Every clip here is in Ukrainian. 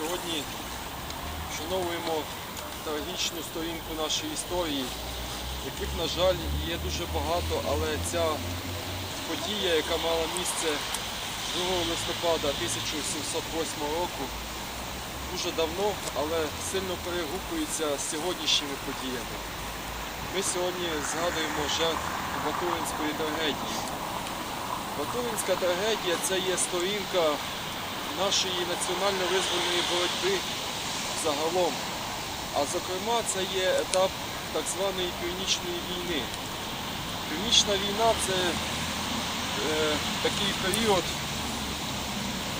Сьогодні вшановуємо трагічну сторінку нашої історії, яких, на жаль, є дуже багато, але ця подія, яка мала місце 2 листопада 1708 року, дуже давно, але сильно перегукується з сьогоднішніми подіями. Ми сьогодні згадуємо жертв Батуринської трагедії. Батуринська трагедія це є сторінка нашої національно-визвольної боротьби загалом. А зокрема, це є етап так званої Північної війни. Північна війна це е, такий період,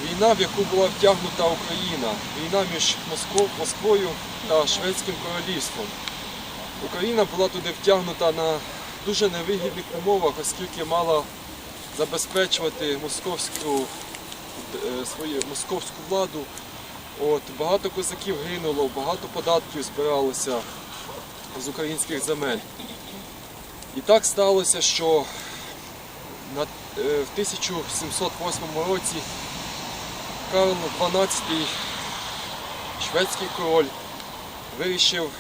війна, в яку була втягнута Україна, війна між Москов, Москвою та Шведським королівством. Україна була туди втягнута на дуже невигідних умовах, оскільки мала забезпечувати московську, свою московську владу. От, багато козаків гинуло, багато податків збиралося з українських земель. І так сталося, що е, в 1708 році Карл XII, шведський король, вирішив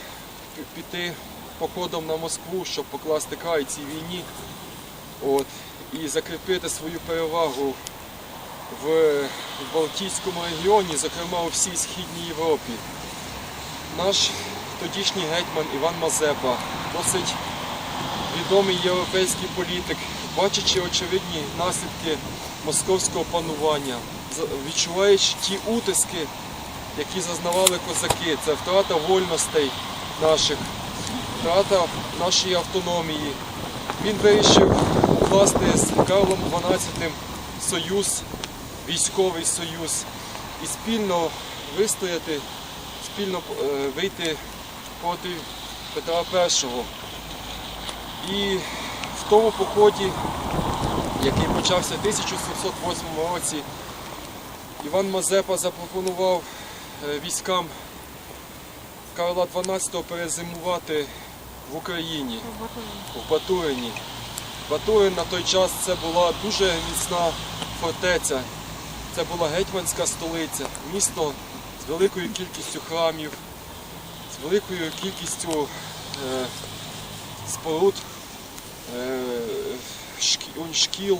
піти походом на Москву, щоб покласти край цій війні от, і закріпити свою перевагу в Балтійському регіоні, зокрема у всій Східній Європі. Наш тодішній гетьман Іван Мазепа, досить відомий європейський політик, бачачи очевидні наслідки московського панування, відчуваючи ті утиски, які зазнавали козаки, це втрата вольностей наших, втрата нашої автономії. Він вирішив укласти з Карлом XII союз, військовий союз і спільно вистояти, спільно е, вийти проти Петра І. І в тому поході, який почався в 1708 році, Іван Мазепа запропонував е, військам Карла XII перезимувати в Україні, в Батурині. Батурин на той час це була дуже міцна фортеця, це була гетьманська столиця, місто з великою кількістю храмів, з великою кількістю е, споруд, е, шкіл,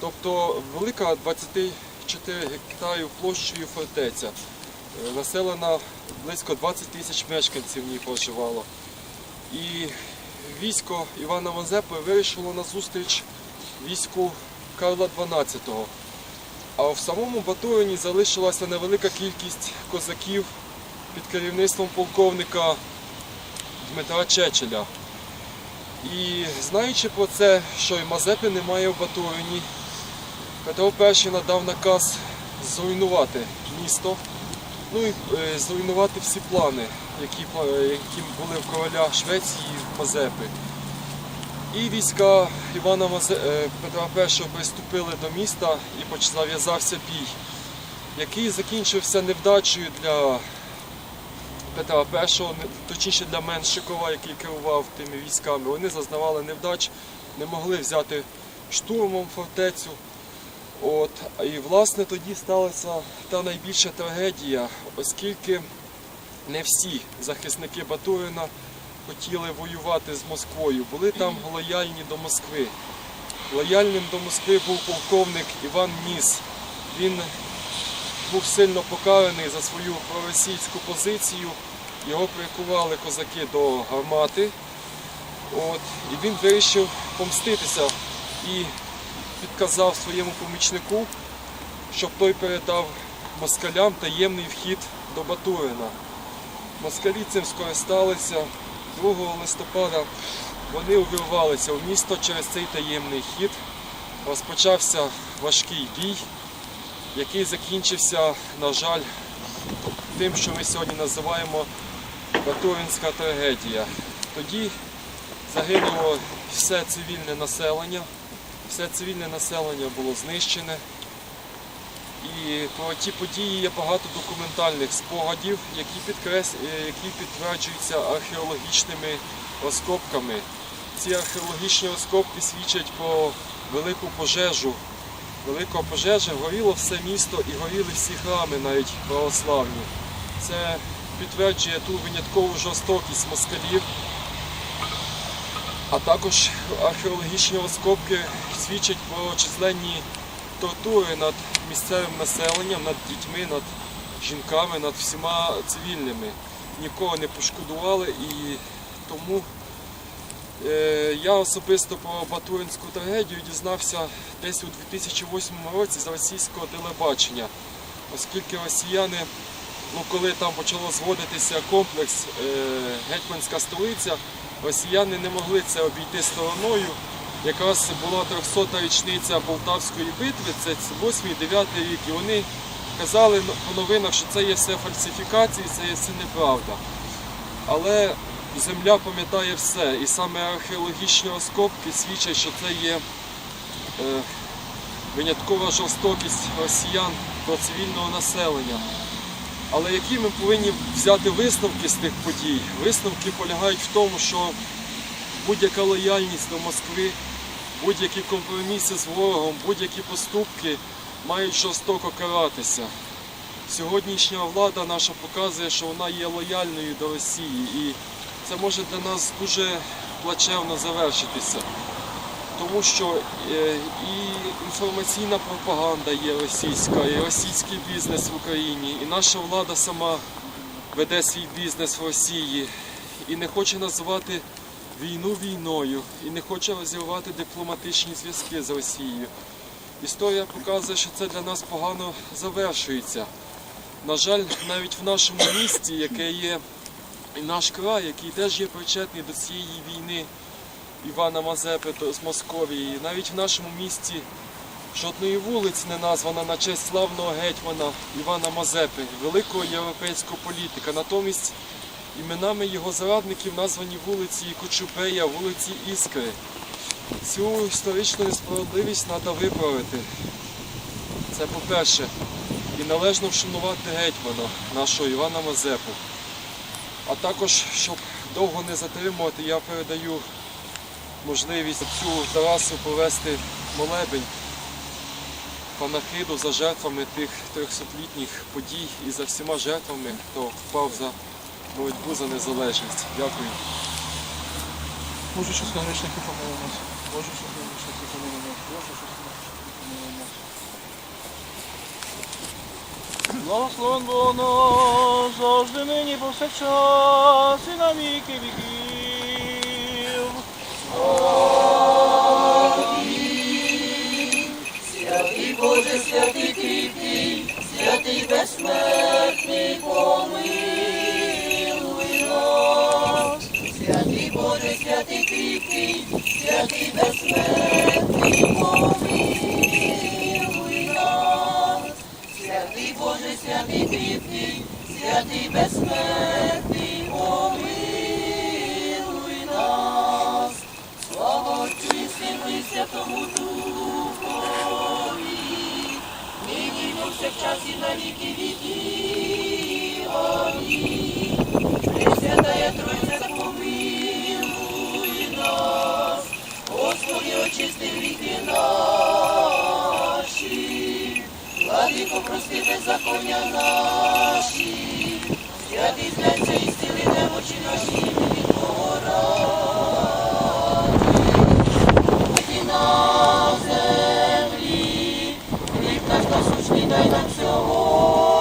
тобто велика 24 гектарів площею фортеця. Е, Населена близько 20 тисяч мешканців в ній проживало. І військо Івана Мазепи вирішило на зустріч війську Карла XII. А в самому Батурині залишилася невелика кількість козаків під керівництвом полковника Дмитра Чечеля. І знаючи про це, що і Мазепи немає в Батурині, Петро І надав наказ зруйнувати місто, ну і е, зруйнувати всі плани, які, е, які були в короля Швеції Мазепи. І війська Івана е, Петра І приступили до міста і зав'язався бій, який закінчився невдачею для Петра І, точніше для Меншикова, який керував тими військами. Вони зазнавали невдач, не могли взяти штурмом фортецю. От, і власне тоді сталася та найбільша трагедія, оскільки не всі захисники Батурина хотіли воювати з Москвою, були там лояльні до Москви. Лояльним до Москви був полковник Іван Ніс. Він був сильно покараний за свою проросійську позицію. Його прикували козаки до гармати. От, і він вирішив помститися і підказав своєму помічнику, щоб той передав москалям таємний вхід до Батурина. Москалі цим скористалися. 2 листопада вони увірвалися в місто через цей таємний хід. Розпочався важкий бій, який закінчився, на жаль, тим, що ми сьогодні називаємо Батуринська трагедія. Тоді загинуло все цивільне населення, все цивільне населення було знищене. І про ті події є багато документальних спогадів, які, підкрес... е, які підтверджуються археологічними розкопками. Ці археологічні розкопки свідчать про велику пожежу. Велика пожежа, горіло все місто і горіли всі храми, навіть православні. Це підтверджує ту виняткову жорстокість москалів. А також археологічні розкопки свідчать про численні тортури над місцевим населенням, над дітьми, над жінками, над всіма цивільними. Нікого не пошкодували і тому е, я особисто про Батуринську трагедію дізнався десь у 2008 році з російського телебачення, оскільки росіяни, ну коли там почало зводитися комплекс е, гетьманська столиця, росіяни не могли це обійти стороною. Якраз була 300-та річниця Полтавської битви, це 8-9 рік, і вони казали по новинах, що це є все фальсифікації, це є все неправда. Але земля пам'ятає все, і саме археологічні розкопки свідчать, що це є е, виняткова жорстокість росіян до цивільного населення. Але які ми повинні взяти висновки з тих подій? Висновки полягають в тому, що будь-яка лояльність до Москви, будь-які компроміси з ворогом, будь-які поступки мають жорстоко каратися. Сьогоднішня влада наша показує, що вона є лояльною до Росії, і це може для нас дуже плачевно завершитися. Тому що е, і інформаційна пропаганда є російська, і російський бізнес в Україні, і наша влада сама веде свій бізнес в Росії і не хоче називати війну війною, і не хоче розірвати дипломатичні зв'язки з Росією. Історія показує, що це для нас погано завершується. На жаль, навіть в нашому місті, яке є і наш край, який теж є причетний до цієї війни Івана Мазепи з Московії, навіть в нашому місті жодної вулиці не названа на честь славного гетьмана Івана Мазепи, великого європейського політика. Натомість іменами його зрадників названі вулиці Кочубея, вулиці Іскри. Цю історичну несправедливість треба виправити. Це по-перше. І належно вшанувати гетьмана нашого Івана Мазепу. А також, щоб довго не затримувати, я передаю можливість цю Тарасу провести молебень панахиду за жертвами тих 300-літніх подій і за всіма жертвами, хто впав за боротьбу за незалежність. Дякую. Боже, що з грішники помилуємось. Боже, що з грішники помилуємось. Боже, що з грішники помилуємось. Благословен Бог завжди нині повсякчас і на віки віків. Святий Боже, святий кріпкий, святий безсмертний, помилуй кріпкий, святий безсмертний, помилуй нас. Святий Боже, святий кріпкий, святий безсмертний, помилуй нас. Слава Сину і Святому Духові, нині і повсякчас і на віки. Амінь. Пресвятая Тройця, Господи, очисти гріхи наші, Владико, прости беззаконня наші, святий зняться і зціли немочі наші, Твого раді на землі, хліб наш дай нам сьогодні,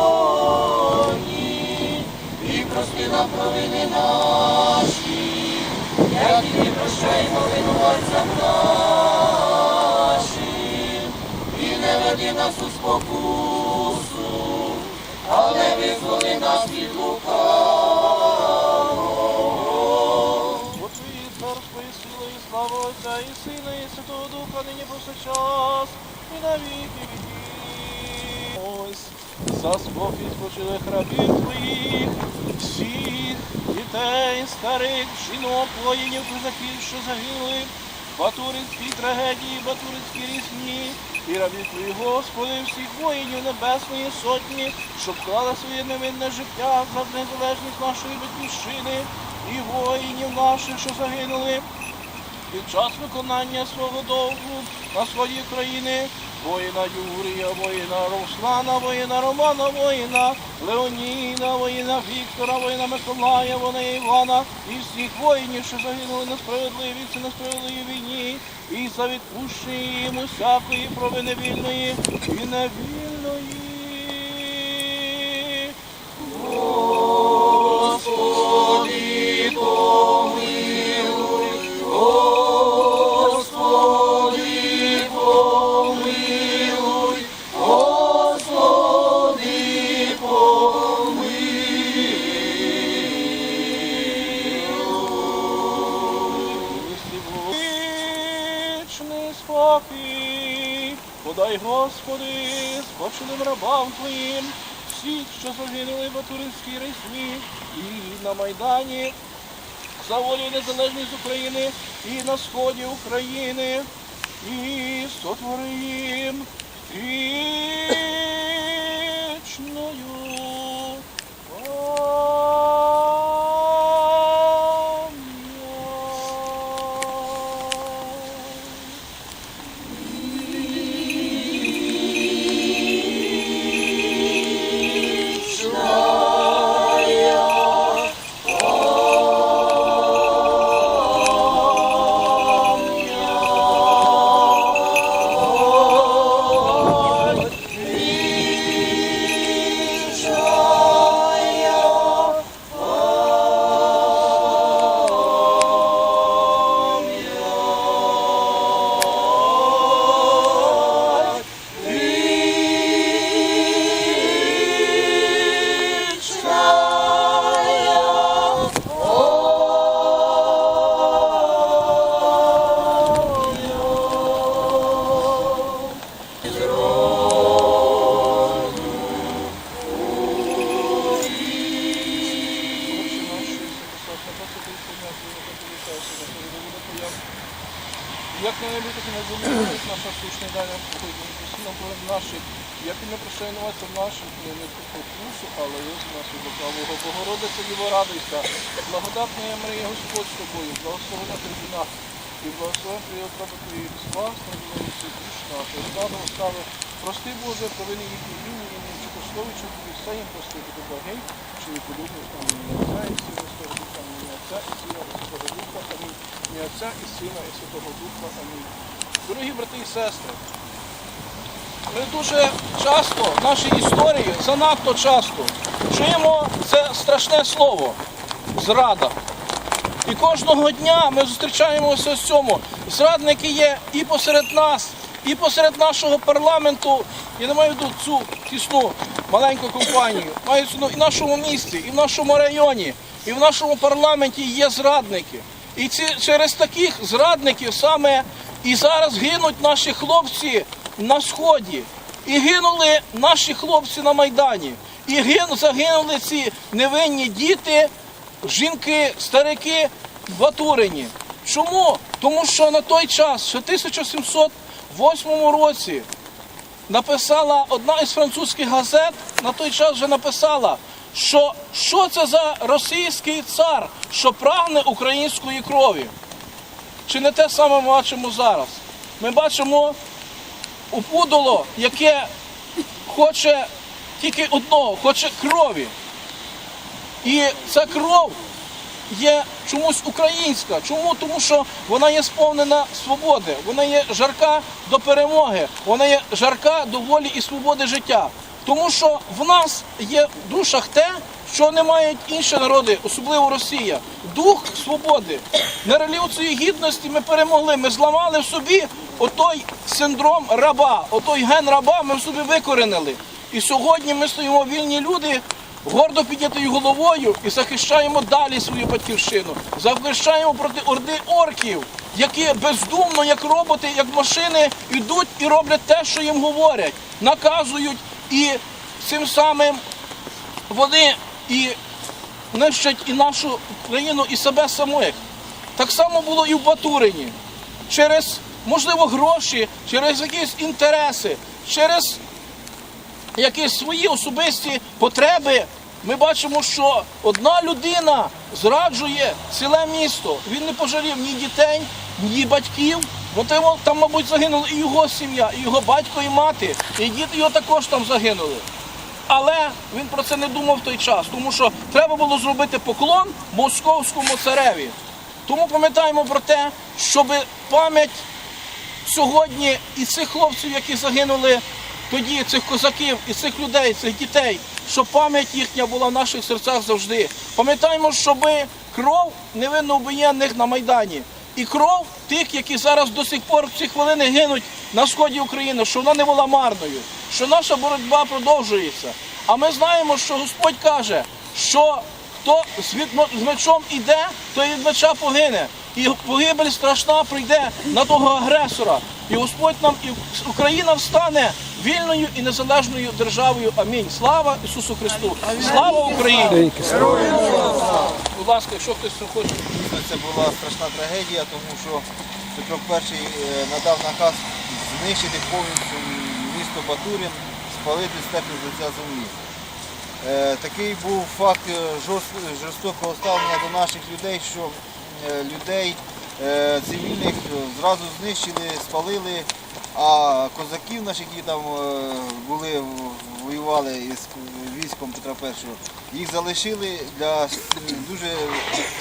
і прости нам провини наші, і ми прощаємо винуватцям нашим, і не веди нас у спокусу, але визволи нас від лукавого. Царство і сила, і слава Отця, і Сина, і Святого Духа, нині повсякчас і на віки за спокій спочилих рабів Твоїх, всіх дітей, старих, жінок, воїнів, козаків, що загинули, Батуринській трагедії, Батуринській різні, і рабів Господи, всіх воїнів Небесної Сотні, що вклали своє невинне життя за незалежність нашої батьківщини, і воїнів наших, що загинули. Під час виконання свого довгу на своїй країни, воїна Юрія, воїна Руслана, воїна Романа, воїна Леоніда, воїна Віктора, воїна Миколая, воїна Івана. І всіх воїнів, що загинули на справедливій чи несправедливій війні, і за відпущення їм усякої провини вільної і невільної. Господи, Господи, спочилим рабам Твоїм, всіх, що загинули в Батуринській різні і на Майдані, за волю незалежність України і на сході України, і сотвори їм Як так і не замінюють наша сущна далі постійно наші, як і не прощаюватися наших, не не покусу, але є з нас від Богородиця Діва радуйся, благодатна я Марія Господь з тобою, благословена жінах, і благословен твій отрада твої спас, на ділові святішна, ти слава остави, прости Боже, провини їхні війни, і не чекословичу тобі все їм простити, ти благий, чи не подобний там ім'я Отця і Сина і Святого Духа, ім'я Отця і Сина і Святого Духа. Ім'я Отця і Сина і Святого Духа, амінь. Дорогі брати і сестри, ми дуже часто в нашій історії, занадто часто, чуємо це страшне слово зрада. І кожного дня ми зустрічаємося з цьому. Зрадники є і посеред нас, і посеред нашого парламенту. Я не маю в цю тісну маленьку компанію. Маю і в нашому місті, і в нашому районі, і в нашому парламенті є зрадники. І ці, через таких зрадників саме і зараз гинуть наші хлопці на сході. І гинули наші хлопці на Майдані. І гину, загинули ці невинні діти, жінки, старики в Батурині. Чому? Тому що на той час, в 1708 році, написала одна із французьких газет, на той час вже написала, що що це за російський цар, що прагне української крові. Чи не те саме ми бачимо зараз? Ми бачимо опудоло, яке хоче тільки одного, хоче крові. І ця кров є чомусь українська. Чому? Тому що вона є сповнена свободи, вона є жарка до перемоги, вона є жарка до волі і свободи життя. Тому що в нас є в душах те, що не мають інші народи, особливо Росія. Дух свободи. На революції гідності ми перемогли. Ми зламали в собі отой синдром раба, отой ген раба ми в собі викоренили. І сьогодні ми стоїмо вільні люди, гордо піднятою головою і захищаємо далі свою батьківщину. Захищаємо проти орди орків, які бездумно, як роботи, як машини, йдуть і роблять те, що їм говорять, наказують і цим самим вони і нищать і нашу країну, і себе самих. Так само було і в Батурині. Через, можливо, гроші, через якісь інтереси, через якісь свої особисті потреби. Ми бачимо, що одна людина зраджує ціле місто. Він не пожалів ні дітей, ні батьків, Бо там, мабуть, загинули і його сім'я, і його батько, і мати, і дід його також там загинули. Але він про це не думав в той час, тому що треба було зробити поклон московському цареві. Тому пам'ятаємо про те, щоб пам'ять сьогодні і цих хлопців, які загинули тоді, цих козаків, і цих людей, цих дітей, щоб пам'ять їхня була в наших серцях завжди. Пам'ятаємо, щоб кров невинно убиєнних на Майдані. І кров тих, які зараз до сих пор в ці хвилини гинуть на сході України, що вона не була марною, що наша боротьба продовжується. А ми знаємо, що Господь каже, що хто з, мечом іде, той від меча погине. І погибель страшна прийде на того агресора. І Господь нам і Україна встане вільною і незалежною державою. Амінь. Слава Ісусу Христу! Слава Україні! Будь ласка, якщо хтось хоче. Дійсно, це була страшна трагедія, тому що Петро І е, надав наказ знищити повністю місто Батурин, спалити степи з лиця землі. Е, Такий був факт е, жорстокого ставлення до наших людей, що людей цивільних зразу знищили, спалили, а козаків наших, які там е, були, воювали із військом Петра І, їх залишили для дуже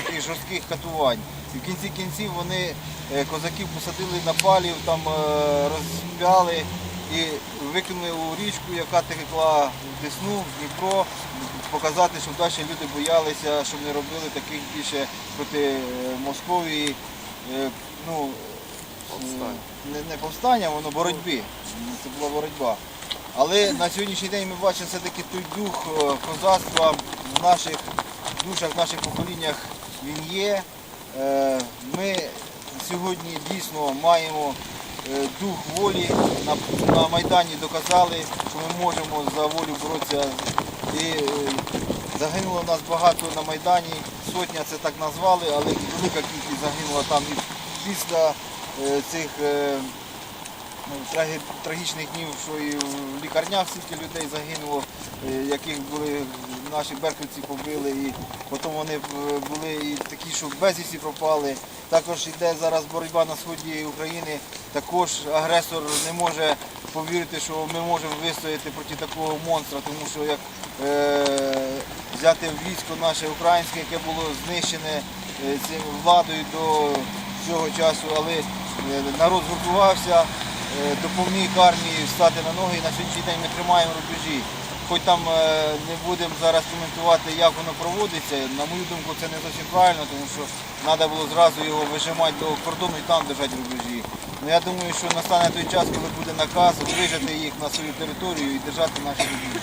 таких жорстких катувань. І в кінці кінців вони е, козаків посадили на палів, там е, розп'яли і викинули у річку, яка текла в Десну, в Дніпро, показати, щоб далі люди боялися, щоб не робили таких більше проти Московії. Ну, не, не повстання, воно боротьби. Це була боротьба. Але на сьогоднішній день ми бачимо все-таки той дух е, козацтва в наших душах, в наших поколіннях він є. Е, Ми сьогодні дійсно маємо е, дух волі. На, Майдані доказали, що ми можемо за волю боротися. І загинуло нас багато на Майдані, сотня це так назвали, але велика кількість загинула там і після цих е, ну, трагічних днів, що і в лікарнях стільки людей загинуло, е, яких були наші беркутці побили, і потім вони е, були і такі, що безвісті пропали. Також йде зараз боротьба на сході України. Також агресор не може повірити, що ми можемо вистояти проти такого монстра, тому що як е, взяти військо наше українське, яке було знищене е, цим владою до цього часу, але е, народ згуртувався, е, допоміг армії встати на ноги і на сьогоднішній день ми тримаємо рубежі. Хоч там е, не будемо зараз коментувати, як воно проводиться, на мою думку, це не зовсім правильно, тому що треба було зразу його вижимати до кордону і там держати рубежі. Ну, я думаю, що настане той час, коли буде наказ вижати їх на свою територію і держати наші рубежі.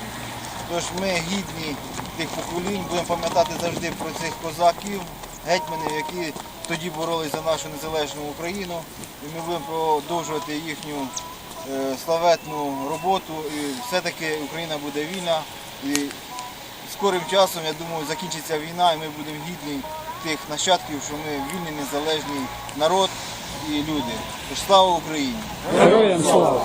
Тож ми гідні тих поколінь, будемо пам'ятати завжди про цих козаків, гетьманів, які тоді боролись за нашу незалежну Україну. І ми будемо продовжувати їхню е, славетну роботу. І все-таки Україна буде вільна. І скорим часом, я думаю, закінчиться війна і ми будемо гідні тих нащадків, що ми вільний, незалежний народ і люди. Слава Україні! Героям слава!